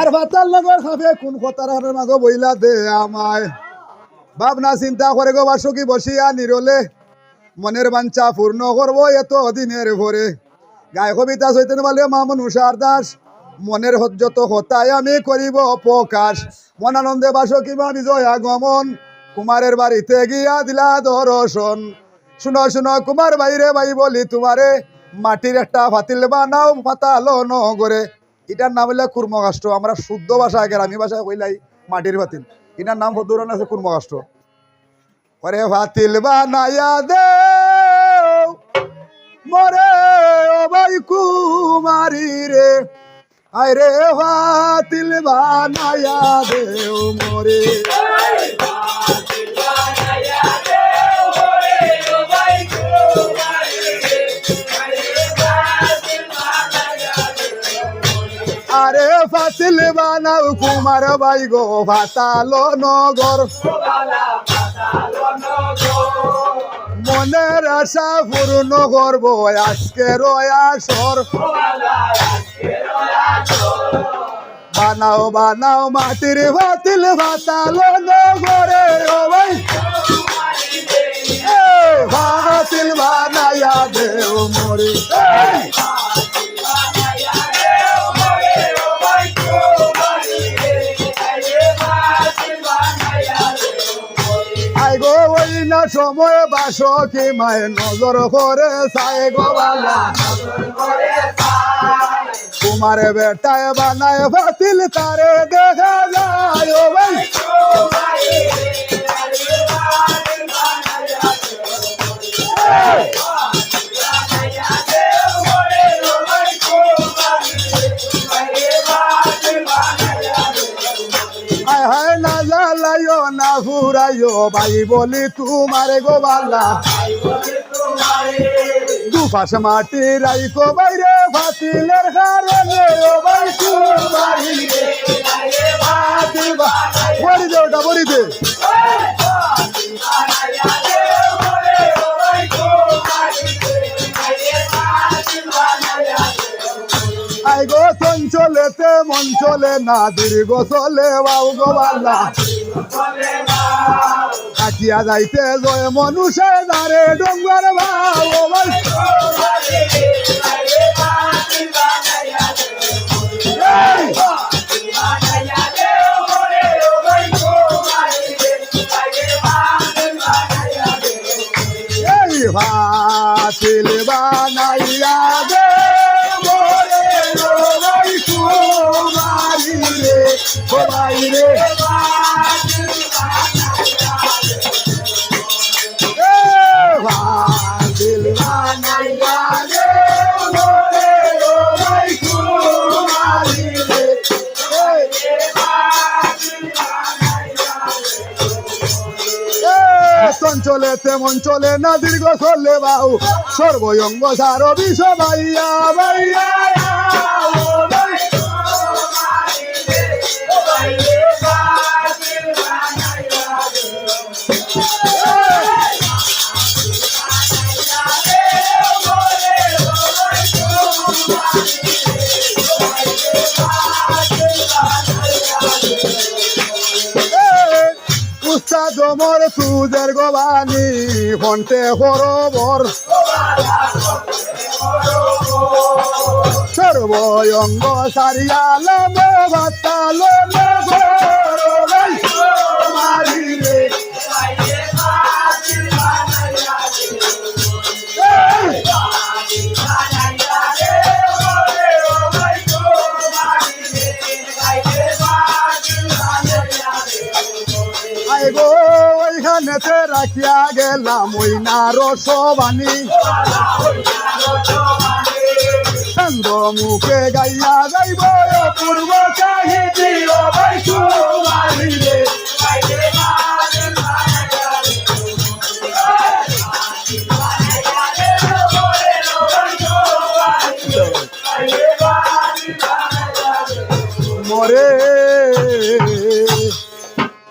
আর ভাতার লগর খাবে কোন কথার মাঝে বইলা দে আমায়। ভাবনা, চিন্তা করে গো বাসকি বসিয়া নিরলে, মনের বাঞ্ছা পূর্ণ করব এত দিনের ভরে। গায় কবিতা চৈতন্য বলে মামুন উষার দাস, মনের যত হতায় আমি করিব প্রকাশ। মনানন্দে বাসকি মা বিজয় আগমন, কুমারের বাড়িতে গিয়া দিলা দর্শন। শুনো শুনো, কুমার বাইরে বাই বলি তোমারে, মাটির একটা ফাতিল বানাও ফাতালো নগরে। এটার নাম হইলে কুর্মকাষ্ট আমরা শুদ্ধ ভাষায় গ্রামী ভাষায় কইলাই মাটির ফাতিল এটার নাম হদ্দুরন আছে কুর্মকাষ্ট ওরে ফাতিল বানায়া দে মরে ভাই কুমারি রে। আয় রে ফাতিল বানায়া দে মরে। বানাও কুমার ভাই গো ফাতালো নগর। মনের আশা পূর্ণ করব আজকে রয়াসর বানাও বানাও মাটির ফাতিল ফাতালো নগরে। ও ভাই। এ, ফাতিল বানায়া দেও মরে। সময় বাস কি মায়ের নজর করে সায় গোবালা তোমার বেটায় বানায় ফাতিল তারে দেখা যায় ও ভাই। ফুরাইও ভাই বলি তোমার গো দুপাশে মাটি রাইকো বাইরে ফাতিলের কারণে ও বলি দে ওটা, বলি দে। আই গো মন চলে না দীর্ঘ চলে, বাউ গো কাটিয়া যাইতে জয় মনুষে দারে ডঙ্গর ভাই রে। এই! চঞ্চলে তেমন চলে না দীর্ঘ চলে বাউ সর্বয়ং সার বিষ ভাইয়া ভাইয়া মোর সুজের গোবানি ফন্টে হরবর। সর্বয়ঙ্গ সারিয়াল ভাতালো রাখিয়া গেলাম ওই নারসবাণী। চন্দ্র মুখে গাইয়া যাইব পূর্ব চাহিদি।